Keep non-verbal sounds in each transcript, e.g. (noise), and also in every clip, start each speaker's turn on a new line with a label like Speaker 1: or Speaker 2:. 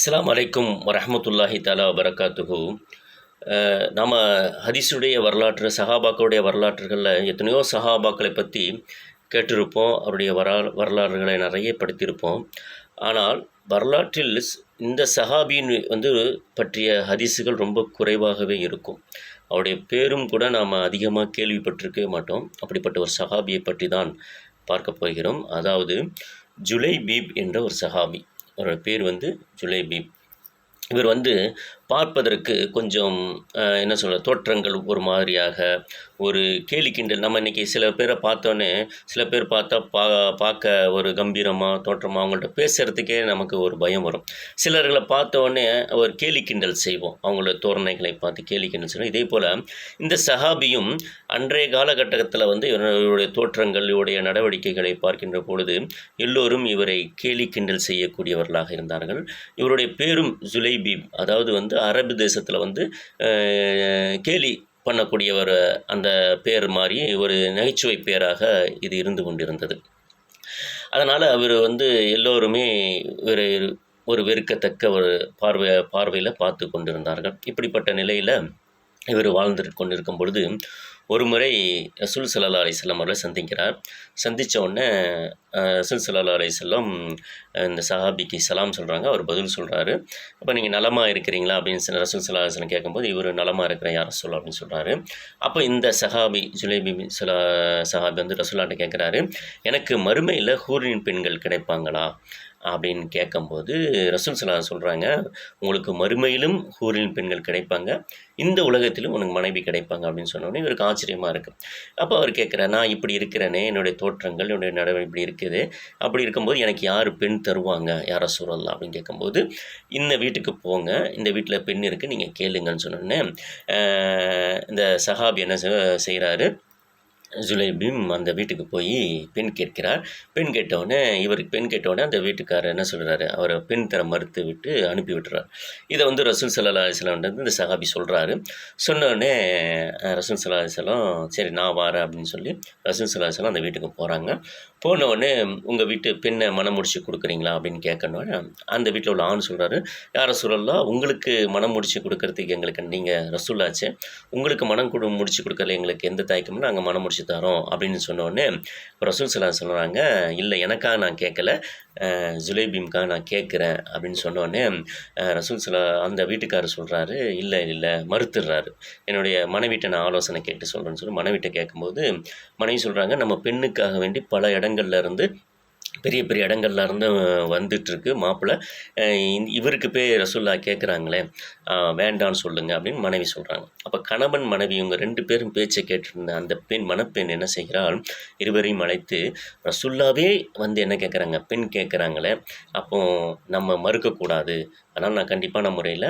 Speaker 1: அஸ்லாம் அலைக்கும் வரஹ்மத்துல்லாஹி தாலா வபரகாத்துஹு. நம்ம ஹதீஸுடைய வரலாற்று சஹாபாக்களுடைய வரலாற்றுகளில் எத்தனையோ சஹாபாக்களை பற்றி கேட்டிருப்போம். அவருடைய வரா வரலாறுகளை நிறைய படித்திருப்போம். ஆனால் வரலாற்றில் இந்த சஹாபியின் வந்து பற்றிய ஹதீஸுகள் ரொம்ப குறைவாகவே இருக்கும். அவருடைய பேரும் கூட நாம் அதிகமாக கேள்விப்பட்டிருக்கவே மாட்டோம். அப்படிப்பட்ட ஒரு சஹாபியை பற்றி தான் பார்க்க போகிறோம். அதாவது ஜுலை பீப் என்ற ஒரு சஹாபி. அவரோட பேர் வந்து ஜுலேபி. இவர் வந்து பார்ப்பதற்கு கொஞ்சம் என்ன சொல்ல தோற்றங்கள் ஒரு மாதிரியாக ஒரு கேலி கிண்டல். நம்ம இன்றைக்கி சில பேரை பார்த்தோன்னே சில பேர் பார்த்தா பா பார்க்க ஒரு கம்பீரமாக தோற்றமாக அவங்கள்ட்ட பேசுகிறதுக்கே நமக்கு ஒரு பயம் வரும். சிலர்களை பார்த்தோன்னே ஒரு கேலி கிண்டல் செய்வோம். அவங்களோட தோரணைகளை பார்த்து கேலி கிண்டல் செய்வோம். இதே போல் இந்த சஹாபியும் அன்றைய காலகட்டத்தில் வந்து இவருடைய தோற்றங்கள் இவருடைய நடவடிக்கைகளை பார்க்கின்ற பொழுது எல்லோரும் இவரை கேலி கிண்டல் செய்யக்கூடியவர்களாக இருந்தார்கள். இவருடைய பேரும் ஜுலைபீப் அதாவது வந்து அரபு தேசத்தில் வந்து கேலி பண்ணக்கூடிய ஒரு அந்த பேர் மாதிரி ஒரு நகைச்சுவை பேராக இது இருந்து கொண்டிருந்தது. அதனால் அவர் வந்து எல்லோருமே ஒரு ஒரு வெறுக்கத்தக்க ஒரு பார்வை பார்வையில் பார்த்து கொண்டிருந்தார்கள். இப்படிப்பட்ட நிலையில் இவர் வாழ்ந்து கொண்டிருக்கும் பொழுது ஒரு முறை ரசூல் சல்லா அலிஸ்லாம் அவர்களை சந்திக்கிறார். சந்தித்த உடனே ரசூல் சல்லா செல்லம் இந்த சஹாபிக்கு சலாம் சொல்கிறாங்க அவர் பதில் சொல்கிறாரு அப்போ நீங்கள் நலமாக இருக்கிறீங்களா? அப்படின்னு சொல்லி ரசூல் சல்லா அலிஸ்லாம் கேட்கும்போது இவர் நலமாக இருக்கிற யார் ரசூல்? அப்படின்னு சொல்கிறாரு அப்போ இந்த சஹாபி ஜுலேபி சலா சஹாபி வந்து ரசூலாட்ட கேட்குறாரு. எனக்கு மறுமையில் ஹூரின் பெண்கள் கிடைப்பாங்களா? அப்படின்னு கேட்கும்போது ரசூல் சலா சொல்கிறாங்க உங்களுக்கு மறுமையிலும் ஹூரின் பெண்கள் கிடைப்பாங்க இந்த உலகத்திலும் உனக்கு மனைவி கிடைப்பாங்க அப்படின்னு சொன்னோடனே இவருக்கு ஆச்சரியமாக இருக்குது அப்போ அவர் கேட்குறார் நான் இப்படி இருக்கிறேனே என்னுடைய தோற்றங்கள் என்னுடைய நடவடிக்கை இப்படி இருக்குது. அப்படி இருக்கும்போது எனக்கு யார் பெண் தருவாங்க யாரை சூழலாம் அப்படின்னு கேட்கும்போது இந்த வீட்டுக்கு போங்க இந்த வீட்டில் பெண் இருக்குது நீங்கள் கேளுங்கன்னு சொன்னோடனே இந்த சஹாப் என்ன செய்கிறாரு ஜுலைபீம் அந்த வீட்டுக்கு போய் பெண் கேட்கிறார். பெண் கேட்டவுடனே இவருக்கு பெண் கேட்டவுடனே அந்த வீட்டுக்காரர் என்ன சொல்கிறாரு அவரை பெண் தர மறுத்து விட்டு அனுப்பி விட்டுறார். இதை வந்து ரசூல் சல்லா அலிஸ்லாம் வந்து இந்த சஹாபி சொல்கிறாரு சொன்னோடனே ரசூல் சல்லா அலிஸ்லாம் சரி நான் வரேன் அப்படின்னு சொல்லி ரசூல் சல்லா அலிஸ்லாம் அந்த வீட்டுக்கு போகிறாங்க போனவுடனே உங்கள் வீட்டு பெண்ணை மனம் முடிச்சு கொடுக்குறீங்களா அப்படின்னு கேட்கணுன்னு அந்த வீட்டில் உள்ள ஆண் சொல்கிறாரு யார் சொல்லலாம் உங்களுக்கு மனம் முடிச்சு கொடுக்கறதுக்கு எங்களுக்கு நீங்கள் ரசூலாச்சு உங்களுக்கு மனம் கொடு முடிச்சு கொடுக்கல எங்களுக்கு எந்த தயக்கமும் நாங்கள் மனம் முடிச்சு தரோம் அப்படின்னு சொன்னோடனே ரசூல் சலா சொல்கிறாங்க இல்லை எனக்காக நான் கேட்கல. ஜுலேபீம்க்காக நான் கேட்குறேன். அப்படின்னு சொன்னோடனே ரசூல் சலா அந்த வீட்டுக்காரர் சொல்கிறாரு இல்லை இல்லை மறுத்துடுறாரு. என்னுடைய மனைவிட்ட நான் ஆலோசனை கேட்டு சொல்கிறேன்னு சொல்லி மனைவிட்ட கேட்கும்போது மனைவி சொல்கிறாங்க நம்ம பெண்ணுக்காக வேண்டி பல இடங்கள்ல இருந்து பெரிய பெரிய இடங்கள்ல இருந்து வந்துட்டுருக்கு. மாப்பிள்ளை இவருக்கு போய் ரசுல்லா கேட்குறாங்களே வேண்டான்னு சொல்லுங்கள் அப்படின்னு மனைவி சொல்கிறாங்க அப்போ கணவன் மனைவி இவங்க ரெண்டு பேரும் பேச்சை கேட்டிருந்த அந்த பெண் மணப்பெண் என்ன செய்கிறாள்? இருவரையும் அழைத்து ரசுல்லாவே வந்து என்ன கேட்குறாங்க பெண் கேட்குறாங்களே அப்போ நம்ம மறுக்கக்கூடாது. அதனால் நான் கண்டிப்பான முறையில்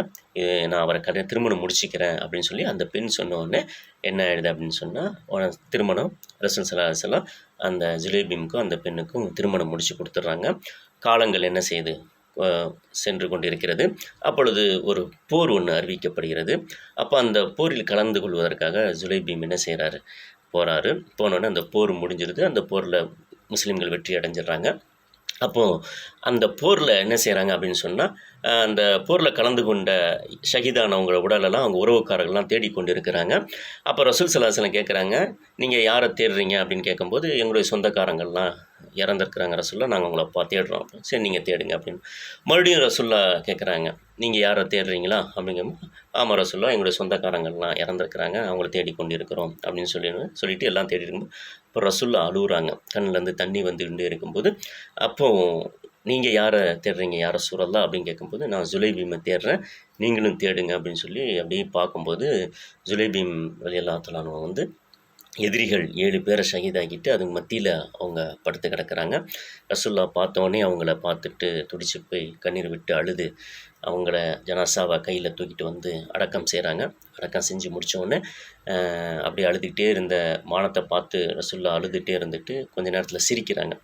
Speaker 1: நான் அவரை கட திருமணம் முடிச்சுக்கிறேன் அப்படின்னு சொல்லி அந்த பெண் சொன்ன உடனே என்ன ஆயிடுது அப்படின்னு சொன்னால் திருமணம் ரசன் சல்லா அந்த ஜுலேபீமுக்கும் அந்த பெண்ணுக்கும் திருமணம் முடித்து கொடுத்துட்றாங்க. காலங்கள் என்ன செய்யுது சென்று கொண்டிருக்கிறது. அப்பொழுது ஒரு போர் ஒன்று அறிவிக்கப்படுகிறது. அப்போ அந்த போரில் கலந்து கொள்வதற்காக ஜுலைபீம் என்ன செய்கிறாரு போகிறாரு போனோடனே அந்த போர் முடிஞ்சிருது. அந்த போரில் முஸ்லீம்கள் வெற்றி அடைஞ்சிடுறாங்க. அப்போது அந்த போரில் என்ன செய்கிறாங்க அப்படின்னு சொன்னால் அந்த போரில் கலந்து கொண்ட ஷஹீதானவங்கள உடலெல்லாம் அவங்க உறவுக்காரர்கள்லாம் தேடிக்கொண்டு இருக்கிறாங்க அப்போ ரசூல் சலாசலம் கேட்குறாங்க நீங்கள் யாரை தேடுறீங்க? அப்படின்னு கேட்கும்போது எங்களுடைய சொந்தக்காரங்கள்லாம் இறந்துருக்குறாங்க ரசுல்லா நாங்கள் உங்களை பா தேடுறோம். சரி நீங்கள் தேடுங்க அப்படின்னு. மறுபடியும் ரசுல்லா கேட்குறாங்க நீங்கள் யாரை தேடுறீங்களா? அப்படிங்கும்போது ஆமாம் ரசுல்லா எங்களுடைய சொந்தக்காரங்கள்லாம் இறந்துருக்குறாங்க. அவங்கள தேடி கொண்டு இருக்கிறோம் அப்படின்னு சொல்லி சொல்லிட்டு எல்லாம் தேடி இருக்கும்போது இப்போ ரசுல்லா அழுகுறாங்க கண்ணிலேருந்து தண்ணி வந்து வந்துகிட்டே இருக்கும்போது அப்போது நீங்கள் யாரை தேடுறீங்க? யாரை சூழல்லா அப்படின்னு கேட்கும்போது நான் ஜுலைபீமை தேடுறேன். நீங்களும் தேடுங்க அப்படின்னு சொல்லி அப்படியே பார்க்கும்போது ஜுலைபீம் வழியல்லாத்தலானவங்க வந்து எதிரிகள் ஏழு பேரை ஷஹீதாக்கிட்டு அதுக்கு மத்தியில் அவங்க படுத்து கிடக்கிறாங்க. ரசுல்லா பார்த்தோன்னே அவங்கள பார்த்துட்டு துடிச்சு போய் கண்ணீர் விட்டு அழுது அவங்கள ஜனாசாவை கையில் தூக்கிட்டு வந்து அடக்கம் செய்கிறாங்க அடக்கம் செஞ்சு முடித்தோடனே அப்படி அழுதுகிட்டே இருந்த மானத்தை பார்த்து ரசுல்லா அழுதுகிட்டே இருந்துட்டு கொஞ்ச நேரத்தில் சிரிக்கிறாங்க.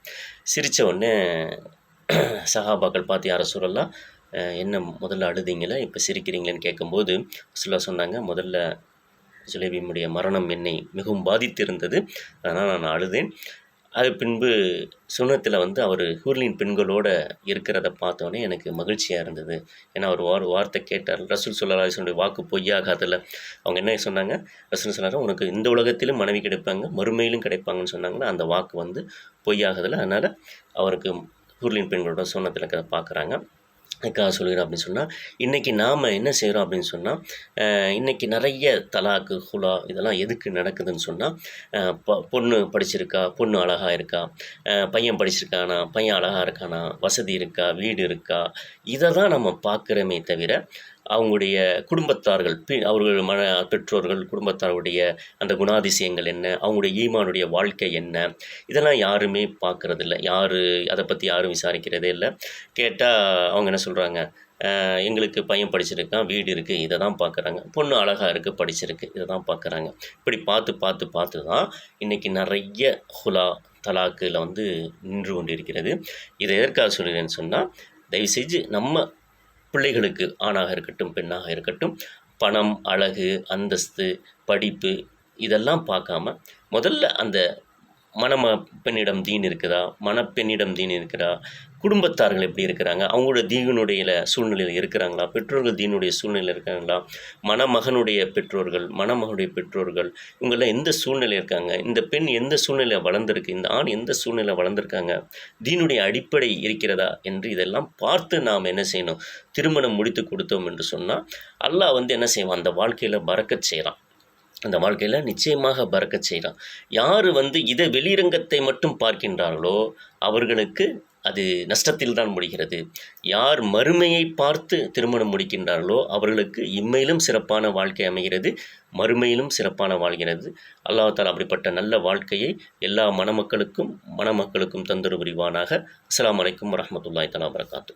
Speaker 1: சிரித்த உடனே (clears throat) சஹாபாக்கள் பார்த்து யார சொல்லலாம் என்ன முதல்ல அழுதிங்களா? இப்போ சிரிக்கிறீங்களேன்னு கேட்கும்போது ரசுல்லா சொன்னாங்க முதல்ல ஜுலேபியினுடைய மரணம் என்னை மிகவும் பாதித்திருந்தது. அதனால் நான் அழுதேன். அது பின்பு சுனத்தில் வந்து அவர் ஹூர்லின் பெண்களோட இருக்கிறத பார்த்தோன்னே எனக்கு மகிழ்ச்சியாக இருந்தது. ஏன்னா அவர் வார் வார்த்தை கேட்டார் ரசூல் சொல்லலாசனுடைய வாக்கு பொய்யாகாதில் அவங்க என்ன சொன்னாங்க? ரசூல் சொன்னாங்க உனக்கு இந்த உலகத்திலும் மனைவி கிடைப்பாங்க மறுமையிலும் கிடைப்பாங்கன்னு சொன்னாங்கன்னா அந்த வாக்கு வந்து பொய்யாகதில்லை. அதனால் அவருக்கு ஹூர்லின் பெண்களோட சுண்ணத்தில் பார்க்குறாங்க. அதுக்காக சொல்கிறேன் அப்படின்னு சொன்னால் இன்றைக்கி நாம் என்ன செய்கிறோம் அப்படின்னு சொன்னால் இன்றைக்கி நிறைய தலாக்கு ஹுலா இதெல்லாம் எதுக்கு நடக்குதுன்னு சொன்னால் ப பொண்ணு படிச்சிருக்கா பொண்ணு அழகாக இருக்கா பையன் படிச்சிருக்கானா பையன் அழகாக இருக்கானா வசதி இருக்கா வீடு இருக்கா இதை தான் நம்ம பார்க்குறோமே தவிர அவங்களுடைய குடும்பத்தார்கள் பி அவர்கள் மன பெற்றோர்கள் குடும்பத்தாருடைய அந்த குணாதிசயங்கள் என்ன? அவங்களுடைய ஈமானுடைய வாழ்க்கை என்ன? இதெல்லாம் யாருமே பார்க்குறதில்ல. யார் அதை பற்றி யாரும் விசாரிக்கிறதே இல்லை. கேட்டால் அவங்க என்ன சொல்கிறாங்க எங்களுக்கு பையன் படிச்சிருக்கான் வீடு இருக்குது இதை தான் பார்க்குறாங்க. பொண்ணு அழகாக இருக்குது படிச்சிருக்கு இதை தான் பார்க்குறாங்க. இப்படி பார்த்து பார்த்து பார்த்து தான் இன்றைக்கி நிறைய ஹுலா தலாக்கில் வந்து நின்று கொண்டிருக்கிறது. இதை எதற்காக சொல்கிறேன்னு சொன்னால் தயவு செஞ்சு நம்ம பிள்ளைகளுக்கு ஆணாக இருக்கட்டும் பெண்ணாக இருக்கட்டும் பணம் அழகு அந்தஸ்து படிப்பு இதெல்லாம் பார்க்காம முதல்ல அந்த மணம பெண்ணிடம் தீன் இருக்குதா? மணப்பெண்ணிடம் தீன் இருக்குதா? குடும்பத்தார்கள் எப்படி இருக்கிறாங்க? அவங்களோட தீனுடைய சூழ்நிலையில் இருக்கிறாங்களா? பெற்றோர்கள் தீனுடைய சூழ்நிலையில் இருக்காங்களா? மணமகனுடைய பெற்றோர்கள் மணமகனுடைய பெற்றோர்கள் இவங்கெல்லாம் எந்த சூழ்நிலையில் இருக்காங்க? இந்த பெண் எந்த சூழ்நிலையில் வளர்ந்துருக்கு? இந்த ஆண் எந்த சூழ்நிலையில் வளர்ந்துருக்காங்க? தீனுடைய அடிப்படை இருக்கிறதா? என்று இதெல்லாம் பார்த்து நாம் என்ன செய்யணும்? திருமணம் முடித்து கொடுத்தோம் என்று சொன்னால் அல்லாஹ் வந்து என்ன செய்வான்? அந்த வாழ்க்கையில் பறக்கச் செய்கிறான் அந்த வாழ்க்கையில் நிச்சயமாக பறக்கச் செய்கிறான் யார் வந்து இதை வெளிரங்கத்தை மட்டும் பார்க்கின்றார்களோ அவர்களுக்கு அது நஷ்டத்தில் தான் முடிகிறது. யார் மறுமையை பார்த்து திருமணம் முடிக்கின்றார்களோ அவர்களுக்கு இம்மையிலும் சிறப்பான வாழ்க்கை அமைகிறது மறுமையிலும் சிறப்பான வாழ்கிறது. அல்லாஹ் அப்படிப்பட்ட நல்ல வாழ்க்கையை எல்லா மணமக்களுக்கும் மணமக்களுக்கும் தந்துரு புரிவானாக. அஸ்லாம் வலைக்கம் வரமத்துல்லாய் தலா வரகாத்து